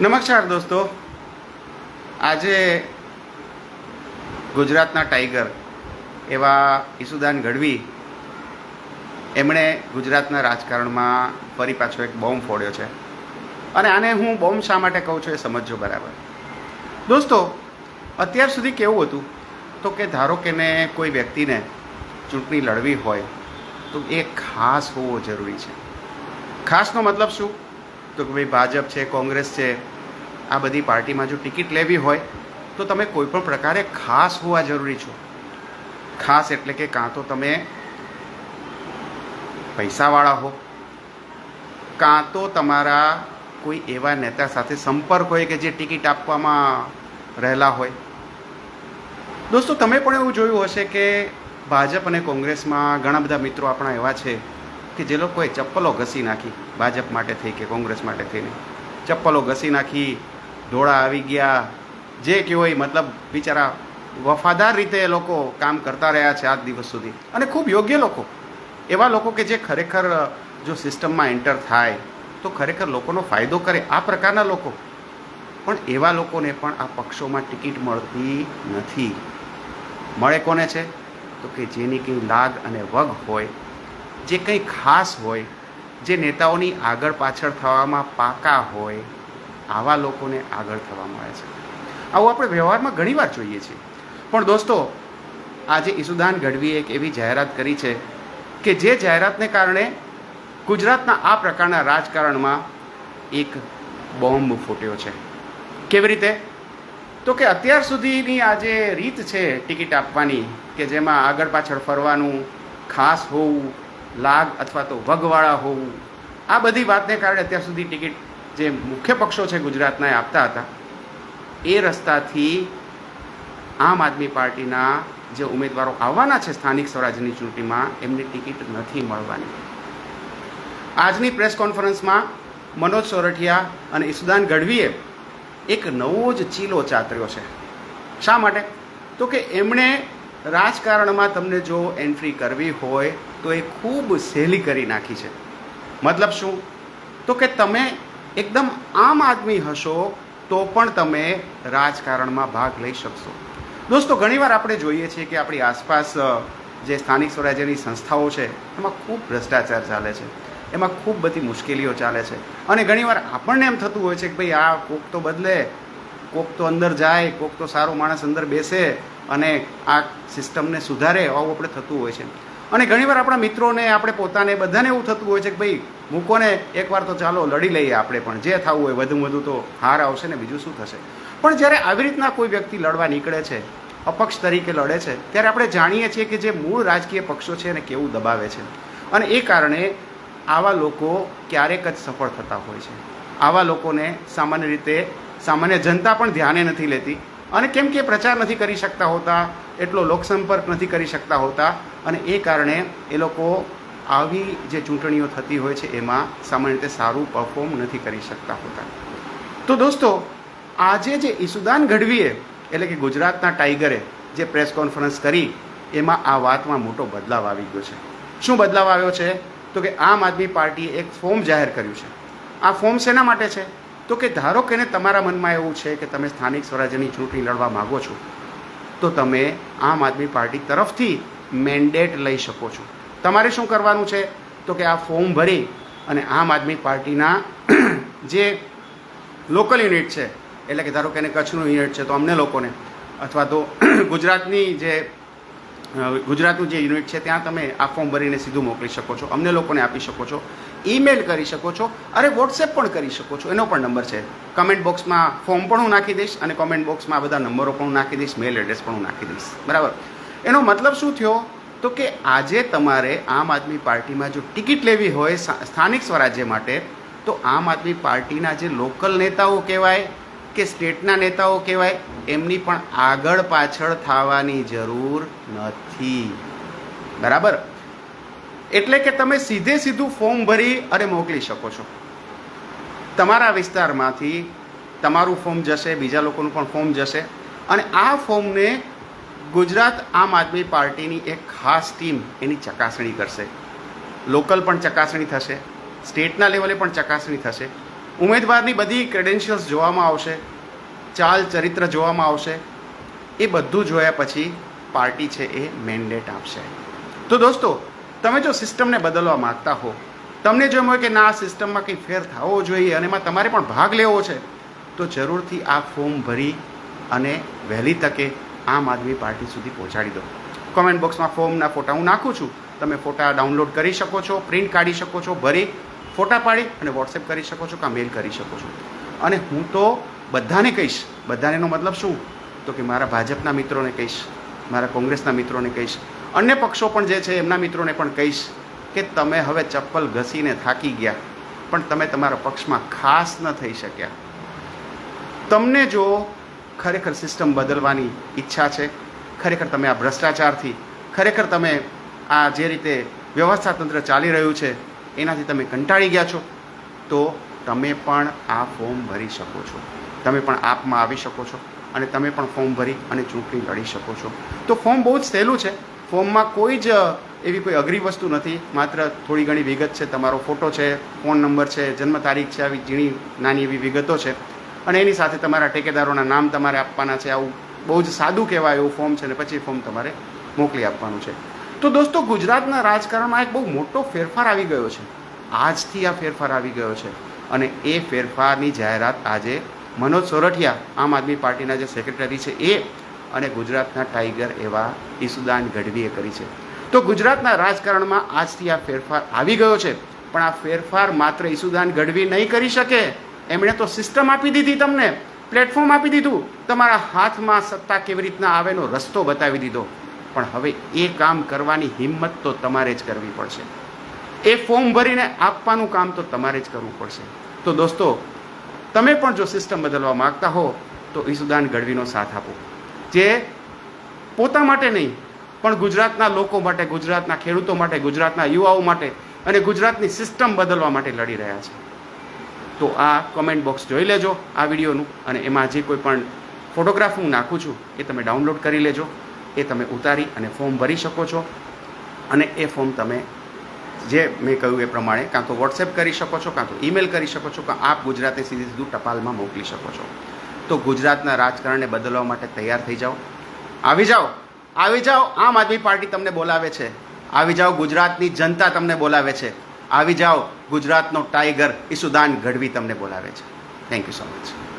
નમસ્કાર દોસ્તો. આજે ગુજરાતના ટાઈગર એવા ઈસુદાન ગઢવી એમણે ગુજરાતના રાજકારણમાં ફરી પાછો એક બોમ્બ ફોડ્યો છે. અને આને હું બોમ્બ શા માટે કહું છું એ સમજજો બરાબર. દોસ્તો, અત્યાર સુધી કેવું હતું? તો કે ધારો કે ને કોઈ વ્યક્તિને ચૂંટણી લડવી હોય, તો એ ખાસ હોવો જરૂરી છે. ખાસનો મતલબ શું? તો કે ભાઈ ભાજપ છે, કોંગ્રેસ છે, આ બધી પાર્ટીમાં જો ટિકિટ લેવી હોય, તો તમે કોઈ પણ પ્રકારે ખાસ હોવા જરૂરી છો. ખાસ એટલે કે કાં તો તમે પૈસાવાળા હો, કાં તો તમારા કોઈ એવા નેતા સાથે સંપર્ક હોય કે જે ટિકિટ આપવામાં રહેલા હોય. દોસ્તો, તમે પણ એવું જોયું હશે કે ભાજપ અને કોંગ્રેસમાં ઘણા બધા મિત્રો આપણા એવા છે કે જે લોકોએ ચપ્પલો ઘસી નાખી, ભાજપ માટે થઈ કે કોંગ્રેસ માટે થઈને ચપ્પલો ઘસી નાખી ઢોળા આવી ગયા, જે કહેવાય મતલબ બિચારા વફાદાર રીતે એ લોકો કામ કરતા રહ્યા છે આજ દિવસ સુધી. અને ખૂબ યોગ્ય લોકો. એવા લોકો કે જે ખરેખર જો સિસ્ટમમાં એન્ટર થાય, તો ખરેખર લોકોનો ફાયદો કરે આ પ્રકારના લોકો. પણ એવા લોકોને પણ આ પક્ષોમાં ટિકિટ મળતી નથી. મળે કોને છે? તો કે જેની કંઈ લાગ અને વગ હોય જે કંઈ ખાસ હોય, જે નેતાઓની આગળ પાછળ થવામાં પાકા હોય, આવા લોકોને આગળ થવા મળે છે. આવું આપણે વ્યવહારમાં ઘણીવાર જોઈએ છીએ. પણ દોસ્તો, આજે ઈસુદાન ગઢવીએ એક એવી જાહેરાત કરી છે કે જે જાહેરાતને કારણે ગુજરાતના આ પ્રકારના રાજકારણમાં એક બોમ્બ ફૂટ્યો છે. કેવી રીતે? તો કે અત્યાર સુધીની આ જે રીત છે ટિકિટ આપવાની, કે જેમાં આગળ પાછળ ફરવાનું ખાસ હોવું લાગ અથવા તો વગવાળા હોવું. આ બધી વાતને કારણે અત્યાર સુધી ટિકિટ જે મુખ્ય પક્ષો છે ગુજરાતના એ આપતા હતા, એ રસ્તાથી આમ આદમી પાર્ટીના જે ઉમેદવારો આવવાના છે સ્થાનિક સ્વરાજ્યની ચૂંટણીમાં, એમની ટિકિટ નથી મળવાની. આજની પ્રેસ કોન્ફરન્સમાં મનોજ સોરઠિયા અને ઈસુદાન ગઢવીએ એક નવો જ ચીલો ચાતર્યો છે. શા માટે? તો કે એમણે રાજકારણમાં તમને જો એન્ટ્રી કરવી હોય તો એ ખૂબ સહેલી કરી નાખી છે. મતલબ શું? તો કે તમે એકદમ આમ આદમી હશો તો પણ તમે રાજકારણમાં ભાગ લઈ શકશો. દોસ્તો, ઘણીવાર આપણે જોઈએ છીએ કે આપણી આસપાસ જે સ્થાનિક સ્વરાજ્યની સંસ્થાઓ છે, એમાં ખૂબ ભ્રષ્ટાચાર ચાલે છે. એમાં ખૂબ બધી મુશ્કેલીઓ ચાલે છે. અને ઘણીવાર આપણને એમ થતું હોય છે કે ભાઈ, આ કોક તો બદલે, કોક તો અંદર જાય, કોક તો સારો માણસ અંદર બેસે અને આ સિસ્ટમને સુધારે, આવું આપણે થતું હોય છે. અને ઘણીવાર આપણા મિત્રોને, આપણે પોતાને બધાને એવું થતું હોય છે કે ભાઈ મૂકોને એકવાર તો ચાલો લડી લઈએ આપણે પણ, જે થવું હોય વધુ વધુ તો હાર આવશે ને બીજું શું થશે? પણ જ્યારે આવી રીતના કોઈ વ્યક્તિ લડવા નીકળે છે, અપક્ષ તરીકે લડે છે, ત્યારે આપણે જાણીએ છીએ કે જે મૂળ રાજકીય પક્ષો છે એને કેવું દબાવે છે. અને એ કારણે આવા લોકો ક્યારેક જ સફળ થતા હોય છે. આવા લોકોને સામાન્ય રીતે સામાન્ય જનતા પણ ધ્યાને નથી લેતી. અને કેમ કે પ્રચાર નથી કરી શકતા હોતા, એટલો લોકસંપર્ક નથી કરી શકતા હોતા, અને એ કારણે એ લોકો આવી જે ચૂંટણીઓ થતી હોય છે, એમાં સામાન્ય રીતે સારું પરફોર્મ નથી કરી શકતા હોતા. તો દોસ્તો, આજે જે ઈસુદાન ગઢવીએ, એટલે કે ગુજરાતના ટાઈગરે જે પ્રેસ કોન્ફરન્સ કરી, એમાં આ વાતમાં મોટો બદલાવ આવી ગયો છે. શું બદલાવ આવ્યો છે? તો કે આમ આદમી પાર્ટીએ એક ફોર્મ જાહેર કર્યું છે. આ ફોર્મ શેના માટે છે? તો કે ધારો કે તમારા મનમાં એવું છે કે તમે સ્થાનિક સ્વરાજ્યની ચૂંટણી લડવા માગો છો, તો તમે આમ આદમી પાર્ટી તરફથી મેન્ડેટ લઈ શકો છો. તમારે શું કરવાનું છે? તો કે આ ફોર્મ ભરી અને આમ આદમી પાર્ટીના જે લોકલ યુનિટ છે, એટલે કે ધારો કે કચ્છનું યુનિટ છે, તો અમને લોકોને, અથવા તો ગુજરાતની જે ગુજરાતનું જે યુનિટ છે, ત્યાં તમે આ ફોર્મ ભરીને સીધું મોકલી શકો છો. અમને લોકોને આપી શકો છો. ઈમેલ કરી શકો છો અરે વોટ્સએપ પણ કરી શકો છો. એનો પણ નંબર છે. કમેન્ટ બોક્સમાં ફોર્મ પણ હું નાખી દઈશ અને કોમેન્ટ બોક્સમાં આ બધા નંબરો પણ હું નાખી દઈશ મેલ એડ્રેસ પણ હું નાખી દઈશ. બરાબર? એનો મતલબ શું થયો? તો કે આજે તમારે આમ આદમી પાર્ટીમાં જો ટિકિટ લેવી હોય સ્થાનિક સ્વરાજ્ય માટે, તો આમ આદમી પાર્ટીના જે લોકલ નેતાઓ કહેવાય કે સ્ટેટના નેતાઓ કહેવાય, એમની પણ આગળ પાછળ થવાની જરૂર નથી. બરાબર? એટલે કે તમે સીધે સીધું ફોર્મ ભરી અને મોકલી શકો છો. તમારા વિસ્તારમાંથી તમારું ફોર્મ જશે, બીજા લોકોનું પણ ફોર્મ જશે. અને આ ફોર્મને ગુજરાત આમ આદમી પાર્ટીની એક ખાસ ટીમ એની ચકાસણી કરશે. લોકલ પણ ચકાસણી થશે, સ્ટેટના લેવલે પણ ચકાસણી થશે. ઉમેદવારની બધી ક્રેડેન્શિયલ્સ જોવામાં આવશે, ચાલ ચરિત્ર જોવામાં આવશે, એ બધું જોયા પછી પાર્ટી છે એ મેન્ડેટ આપશે. તો દોસ્તો, તમે જો સિસ્ટમને બદલવા માગતા હો, તમને જો એમ હોય કે ના, આ સિસ્ટમમાં કંઈ ફેર થવો જોઈએ અને એમાં તમારે પણ ભાગ લેવો છે, તો જરૂરથી આ ફોર્મ ભરી અને વહેલી તકે આમ આદમી પાર્ટી સુધી પહોંચાડી દો. કોમેન્ટ બોક્સમાં ફોર્મના ફોટા હું નાખું છું. તમે ફોટા ડાઉનલોડ કરી શકો છો પ્રિન્ટ કાઢી શકો છો, ભરી ફોટા પાડી અને વોટ્સએપ કરી શકો છો કાં મેલ કરી શકો છો. અને હું તો બધાને કહીશ, બધાનેનો મતલબ શું? તો કે મારા ભાજપના મિત્રોને કહીશ, મારા કોંગ્રેસના મિત્રોને કહીશ, અન્ય પક્ષો પણ જે છે એમના મિત્રોને પણ કહીશ કે તમે હવે ચપ્પલ ઘસીને થાકી ગયા, પણ તમે તમારા પક્ષમાં ખાસ ન થઈ શક્યા. તમને જો ખરેખર સિસ્ટમ બદલવાની ઈચ્છા છે, ખરેખર તમે આ ભ્રષ્ટાચારથી, ખરેખર તમે આ જે રીતે વ્યવસ્થા તંત્ર ચાલી રહ્યું છે એનાથી તમે કંટાળી ગયા છો, તો તમે પણ આ ફોર્મ ભરી શકો છો. તમે પણ આપમાં આવી શકો છો અને તમે પણ ફોર્મ ભરી અને ચૂંટણી લડી શકો છો. તો ફોર્મ બહુ જ સહેલું છે. ફોર્મમાં કોઈ જ એવી કોઈ અઘરી વસ્તુ નથી. માત્ર થોડી ઘણી વિગત છે. તમારો ફોટો છે, ફોન નંબર છે, જન્મ તારીખ છે, આવી ઝીણી નાની એવી વિગતો છે. અને એની સાથે તમારા ટેકેદારોના નામ તમારે આપવાના છે. આવું બહુ જ સાદું કહેવાય એવું ફોર્મ છે ને પછી ફોર્મ તમારે મોકલી આપવાનું છે. તો દોસ્તો ગુજરાતના રાજકારણમાં એક બહુ મોટો ફેરફાર આવી ગયો છે. આજથી આ ફેરફાર આવી ગયો છે અને એ ફેરફારની જાહેરાત આજે મનોજ સોરઠિયા આમ આદમી પાર્ટીના જે સેક્રેટરી છે એ અને ગુજરાતના ટાઈગર એવા ઈસુદાન ગઢવીએ કરી છે. તો ગુજરાતના રાજકારણમાં આજથી આ ફેરફાર આવી ગયો છે, પણ આ ફેરફાર માત્ર ઈસુદાન ગઢવી નહીં કરી શકે. એમણે તો સિસ્ટમ આપી દીધી તમને, પ્લેટફોર્મ આપી દીધું, તમારા હાથમાં સત્તા કેવી રીતના આવેનો રસ્તો બતાવી દીધો. પણ હવે એ કામ કરવાની હિંમત તો તમારે જ કરવી પડશે. એ ફોર્મ ભરીને આપવાનું કામ તો તમારે જ કરવું પડશે. તો દોસ્તો, તમે પણ જો સિસ્ટમ બદલવા માગતા હો, તો ઈસુદાન ગઢવીનો સાથ આપો. જે પોતા માટે નહીં, પણ ગુજરાતના લોકો માટે, ગુજરાતના ખેડૂતો માટે, ગુજરાતના યુવાઓ માટે અને ગુજરાતની સિસ્ટમ બદલવા માટે લડી રહ્યા છે. તો આ કોમેન્ટ બોક્સ જોઈ લેજો, આ વિડીયોનું, અને એમાં જે કોઈ પણ ફોટોગ્રાફ હું નાખું છું, એ તમે ડાઉનલોડ કરી લેજો. એ તમે ઉતારી અને ફોર્મ ભરી શકો છો. અને એ ફોર્મ તમે જે મેં કહ્યું એ પ્રમાણે કાં તો વોટ્સએપ કરી શકો છો, કાં તો ઈમેલ કરી શકો છો, કાં આપ ગુજરાતે સીધી સીધું ટપાલમાં મોકલી શકો છો. તો ગુજરાતના રાજકારણને બદલવા માટે તૈયાર થઈ જાઓ. આવી જાઓ આવી જાઓ, આમ આદમી પાર્ટી તમને બોલાવે છે. આવી જાઓ, ગુજરાતની જનતા તમને બોલાવે છે. આવી જાઓ, ગુજરાતનો ટાઈગર ઈસુદાન ગઢવી તમને બોલાવે છે. Thank you so much